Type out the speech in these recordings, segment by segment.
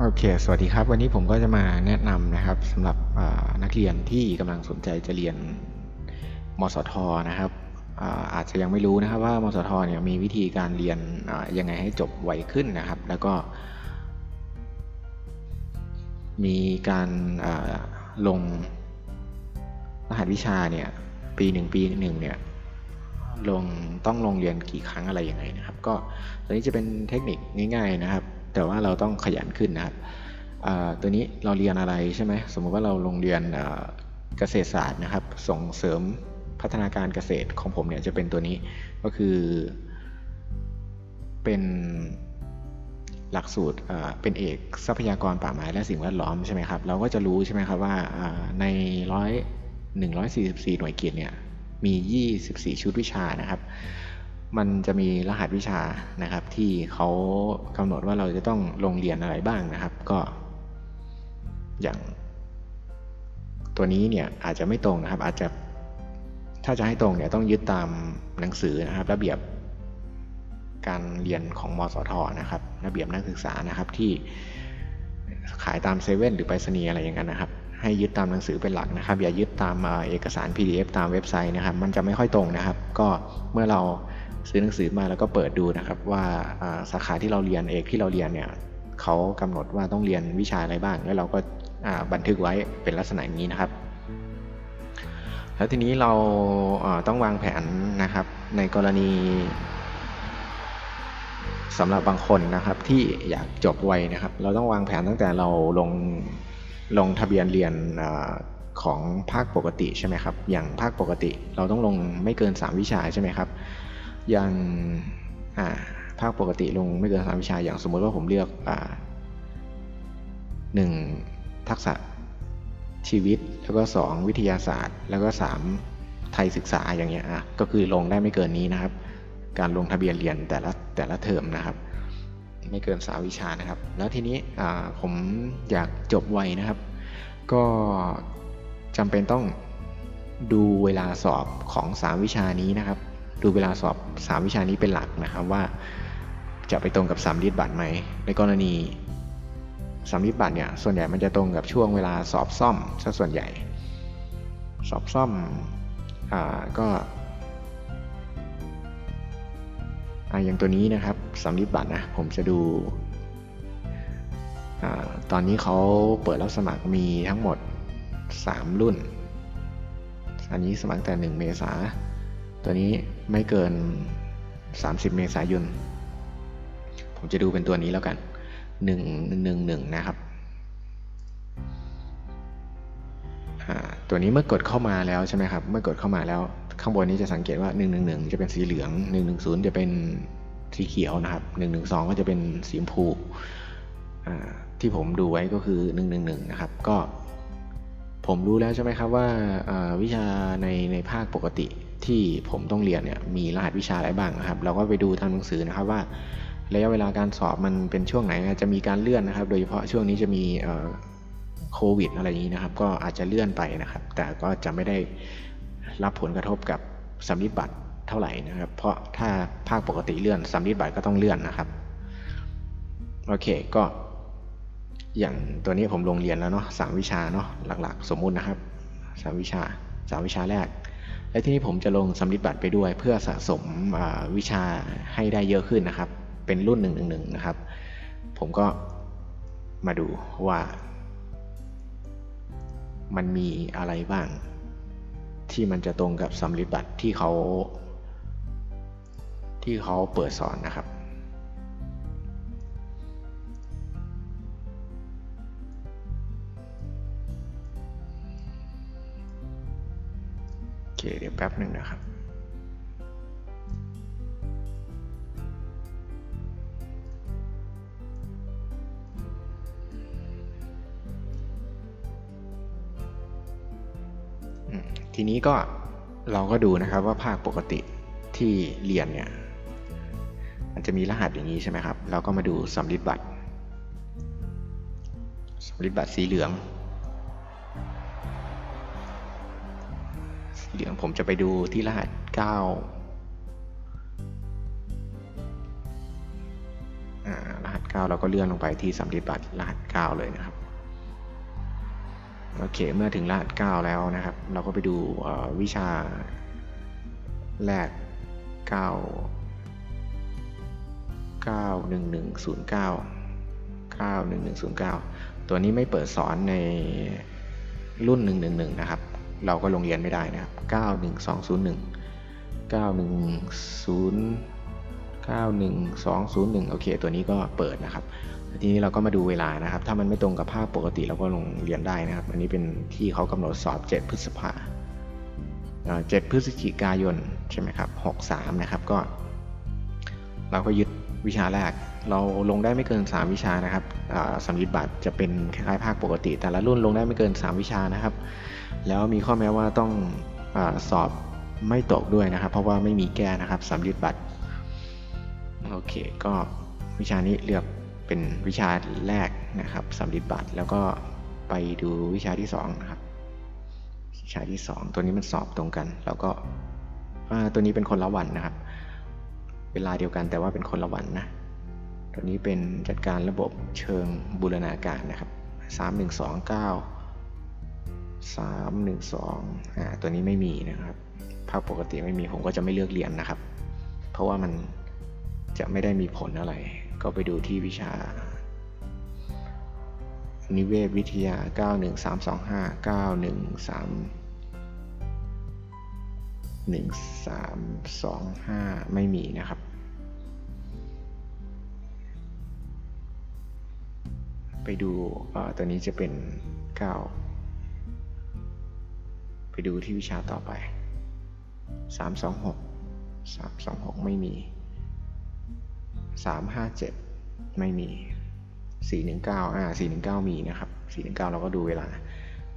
โอเค สวัสดีครับ วันนี้ผมก็จะมาแนะนำนะครับสำหรับนักเรียนที่กำลังสนใจจะเรียนมสทนะครับอาจจะยังไม่รู้นะครับว่ามสทเนี่ยมีวิธีการเรียนยังไงให้จบไวขึ้นนะครับ แล้วก็ มีการลงรหัสวิชาเนี่ยปีหนึ่งปีหนึ่งเนี่ยลงต้องลงเรียนกี่ครั้งอะไรยังไงนะครับ ก็ตัวนี้จะเป็นเทคนิคง่าย ๆนะครับ แต่ว่าเราต้องขยันขึ้นนะครับตัวนี้เราเรียนอะไรใช่ไหมสมมุติว่าเราลงเรียนเกษตรศาสตร์นะครับ ส่งเสริมพัฒนาการเกษตรของผมเนี่ยจะเป็นตัวนี้ก็คือเป็นหลักสูตรเป็นเอกทรัพยากรป่าไม้และสิ่งแวดล้อมใช่ไหมครับ เราก็จะรู้ใช่ไหมครับว่าอ่าในร้อยหนึ่งร้อยสี่สิบสี่หน่วยกิตเนี่ยมียี่สิบสี่ชุดวิชานะครับ มันจะมีรหัสวิชานะครับ ที่เขากำหนดว่าเราจะต้องลงเรียนอะไรบ้างนะครับ ก็ อย่างตัวนี้เนี่ยอาจจะไม่ตรงนะครับ อาจจะถ้าจะให้ตรงเนี่ยต้องยึดตามหนังสือนะครับ ระเบียบการเรียนของมสทนะครับ ระเบียบนักศึกษานะครับที่ขายตามเซเว่นหรือไปรษณีย์อะไรอย่างนั้นนะครับ ให้ยึดตามหนังสือเป็นหลักนะครับ อย่ายึดตามเอ่อเอกสาร PDF ตามเว็บไซต์นะครับ มันจะไม่ค่อยตรงนะครับ ก็เมื่อเรา ซื้อหนังสือมาแล้วก็เปิดดูนะครับว่าสาขาที่เราเรียนเอกที่เราเรียนเนี่ยเขากำหนดว่าต้องเรียนวิชาอะไรบ้าง แล้วเราก็บันทึกไว้เป็นลักษณะนี้นะครับ แล้วทีนี้เราต้องวางแผนนะครับในกรณีสำหรับบางคนนะครับที่อยากจบไวนะครับ เราต้องวางแผนตั้งแต่เราลงลงทะเบียนเรียนของภาคปกติใช่ไหมครับ อย่างภาคปกติเราต้องลงไม่เกิน 3 วิชาใช่ไหมครับ อย่างอ่าภาคปกติลงไม่เกิน3วิชาอย่างสมมติว่าผมเลือกอหนึ่งทักษะชีวิตแล้วก็ 2 วิทยาศาสตร์ แล้วก็ 3 ไทยศึกษาอย่างเงี้ยอะก็คือลงได้ไม่เกินนี้นะครับ การลงทะเบียนเรียนแต่ละแต่ละเทอมนะครับ ไม่เกินสาวิชานะครับ แล้วทีนี้ผมอยากจบไวนะครับ ก็จำเป็นต้องดูเวลาสอบของ 3 วิชานี้นะครับ ดูเวลาสอบ 3 วิชานี้เป็นหลักนะครับว่า จะไปตรงกับสามลิตบัตรไหม ในกรณีสามลิตบัตรเนี่ยส่วนใหญ่มันจะตรงกับช่วงเวลาสอบซ่อมซะส่วนใหญ่ สอบซ่อมอ่าก็อ่าอย่างตัวนี้นะครับสำลิดบัตรนะผมจะดูอ่าตอนนี้เขาเปิดรับสมัครมีทั้งหมด 3 รุ่น อันนี้สมัครแต่ 1 เมษา ตัวนี้ไม่เกิน 30 เมษายน ผมจะดูเป็นตัวนี้แล้วกัน 1 1 1 นะครับตัวนี้เมื่อกดเข้ามาแล้วใช่ไหมครับ เมื่อกดเข้ามาแล้วข้างบนนี้จะสังเกตว่า 111 จะเป็นสีเหลือง 110 จะเป็นสีเขียวนะครับ 112 ก็จะเป็นสีชมพูที่ผมดูไว้ก็คือ 111 นะครับ ก็ผมรู้แล้วใช่ไหมครับว่าวิชาในในภาคปกติ ที่ผมต้องเรียนเนี่ยมีรหัสวิชาอะไรบ้างนะครับ เราก็ไปดูตามหนังสือนะครับว่าระยะเวลาการสอบมันเป็นช่วงไหนจะมีการเลื่อนนะครับ โดยเฉพาะช่วงนี้จะมีโควิดอะไรอย่างนี้นะครับ ก็อาจจะเลื่อนไปนะครับ แต่ก็จะไม่ได้รับผลกระทบกับสำลิดบัตรเท่าไหร่นะครับ เพราะถ้าภาคปกติเลื่อนสำลิดบัตรก็ต้องเลื่อนนะครับโอเคก็ อย่างตัวนี้ผมลงเรียนแล้วเนาะสามวิชาเนาะหลักๆ สมมุตินะครับสามวิชาสามวิชาแรก และที่นี้ผมจะลงสำลิดบัตรไปด้วย เพื่อสะสมวิชาให้ได้เยอะขึ้นนะครับ เป็นรุ่นหนึ่งหนึ่งหนึ่งนะครับ ผมก็มาดูว่า มันมีอะไรบ้าง ที่มันจะตรงกับสำลิดบัตรที่เขาที่เขาเปิดสอนนะครับ เดี๋ยวแป๊บหนึ่งนะครับทีนี้ก็เราก็ดูนะครับว่าภาคปกติที่เรียนเนี่ยมันจะมีรหัสอย่างนี้ใช่ไหมครับ เราก็มาดูสำลิดบัตรสำลิดบัตรสีเหลือง เหลืองผมจะไปดูที่รหัส 9 รหัส 9 เราก็เลื่อนลงไปที่สำลีบัตรรหัส 9 เลยนะครับ โอเค เมื่อถึงรหัส 9 แล้วนะครับ เราก็ไปดูวิชาแรก 9 91109 91109 ตัวนี้ไม่เปิดสอนในรุ่น 111 นะครับ เราก็ลงเรียนไม่ได้นะครับ 91201 910 91201 โอเค ตัวนี้ก็เปิดนะครับ ทีนี้เราก็มาดูเวลานะครับ ถ้ามันไม่ตรงกับภาคปกติเราก็ลงเรียนได้นะครับ อันนี้เป็นที่เขากำหนดสอบ 7 พฤษภาเอ่อ7พฤศจิกายนใช่ไหมครับ 63 นะครับ ก็เราก็ยึด วิชาแรก เราลงได้ไม่เกิน 3 วิชานะครับสำลิดบัตรจะเป็นคล้ายๆภาคปกติ แต่ละรุ่นลงได้ไม่เกิน 3 วิชานะครับ แล้วมีข้อแม้ว่าต้องอสอบไม่ตกด้วยนะครับ เพราะว่าไม่มีแก้นะครับสำลิดบัตรโอเค ก็วิชานี้เลือกเป็นวิชาแรกนะครับสำลิดบัตรแล้วก็ไปดูวิชาที่2นะครับวิชาที่ 2 ตัวนี้มันสอบตรงกัน แล้วก็ตัวนี้เป็นคนละวันนะครับ เวลาเดียวกันแต่ว่าเป็นคนละวันนะ ตัวนี้เป็นจัดการระบบเชิงบูรณาการนะครับ 3129 312อ่าตัวนี้ไม่มีนะครับภาคปกติไม่มีผมก็จะไม่เลือกเรียนนะครับ เพราะว่ามันจะไม่ได้มีผลอะไร ก็ไปดูที่วิชา นิเวศวิทยา 91325 913 1325 ไม่มีนะครับ ไปดูเอ่อตัวนี้จะเป็น 9 ไปดูที่วิชาต่อไป 326 326 ไม่มี 357 ไม่มี 419 อ่า 419 มีนะครับ 419 เราก็ดูเวลา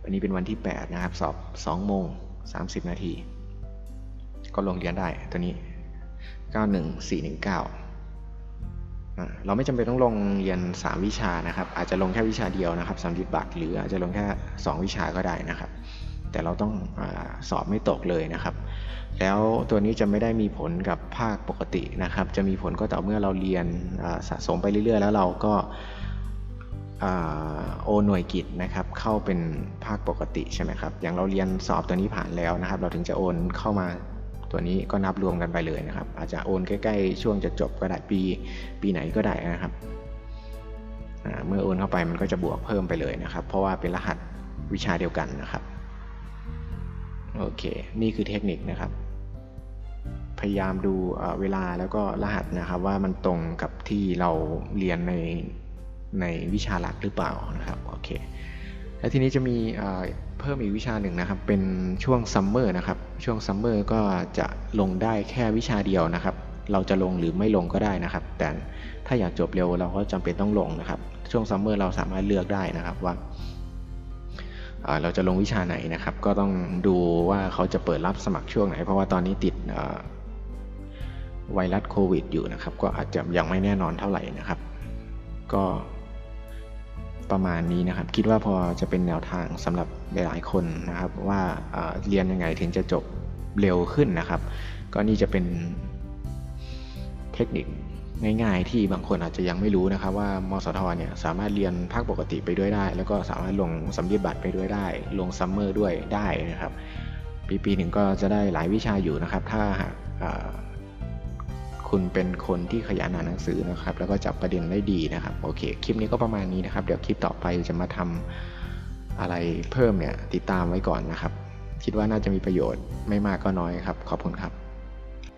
วันนี้เป็นวันที่ 8 นะครับ สอบ2โมง 30 นาที ก็ลงเรียนได้ตัวนี้ 91419 เราไม่จำเป็นต้องลงเรียน 3 วิชานะครับ อาจจะลงแค่วิชาเดียวนะครับสำลิดบัตรหรืออาจจะลงแค่ 2 วิชาก็ได้นะครับ แต่เราต้องอสอบไม่ตกเลยนะครับ แล้วตัวนี้จะไม่ได้มีผลกับภาคปกตินะครับ จะมีผลก็ต่อเมื่อเราเรียนสะสมไปเรื่อยๆ แล้วเราก็อโอหน่วยกิจนะครับเข้าเป็นภาคปกติใช่ไหมครับอย่างเราเรียนสอบตัวนี้ผ่านแล้วนะครับ เราถึงจะโอนเข้ามา ตัวนี้ก็นับรวมกันไปเลยนะครับ อาจจะโอนใกล้ๆ ช่วงจะจบก็ได้ปี ปีไหนก็ได้นะครับ เมื่อโอนเข้าไปมันก็จะบวกเพิ่มไปเลยนะครับ เพราะว่าเป็นรหัสวิชาเดียวกันนะครับ โอเค นี่คือเทคนิคนะครับ พยายามดูเวลาแล้วก็รหัสนะครับว่ามันตรงกับที่เราเรียนในในวิชาหลักหรือเปล่านะครับโอเค แล้วทีนี้จะมีเพิ่มอีกวิชาหนึ่งนะครับ เป็นช่วงซัมเมอร์นะครับ ช่วงซัมเมอร์ก็จะลงได้แค่วิชาเดียวนะครับ เราจะลงหรือไม่ลงก็ได้นะครับ แต่ถ้าอยากจบเร็วเราก็จำเป็นต้องลงนะครับ ช่วงซัมเมอร์เราสามารถเลือกได้นะครับว่าเราจะลงวิชาไหนนะครับ ก็ต้องดูว่าเขาจะเปิดรับสมัครช่วงไหน เพราะว่าตอนนี้ติดไวรัสโควิดอยู่นะครับ ก็อาจจะยังไม่แน่นอนเท่าไหร่นะครับ ก็ ประมาณนี้นะครับ คิดว่าพอจะเป็นแนวทางสำหรับหลายๆคนนะครับ ว่าเรียนยังไงถึงจะจบเร็วขึ้นนะครับ ก็นี่จะเป็นเทคนิคง่ายๆ ที่บางคนอาจจะยังไม่รู้นะครับ ว่ามสทเนี่ยสามารถเรียนภาคปกติไปด้วยได้ แล้วก็สามารถลงสำลีบัตรไปด้วยได้ ลงซัมเมอร์ด้วยได้นะครับ ปีปีหนึ่งก็จะได้หลายวิชาอยู่นะครับ ถ้าหากอ่า คุณเป็นคนที่ขยันอ่านหนังสือนะครับ แล้วก็จับประเด็นได้ดีนะครับ โอเค คลิปนี้ก็ประมาณนี้นะครับ เดี๋ยวคลิปต่อไปจะมาทำอะไรเพิ่มเนี่ย ติดตามไว้ก่อนนะครับ คิดว่าน่าจะมีประโยชน์ไม่มากก็น้อยครับ ขอบคุณครับ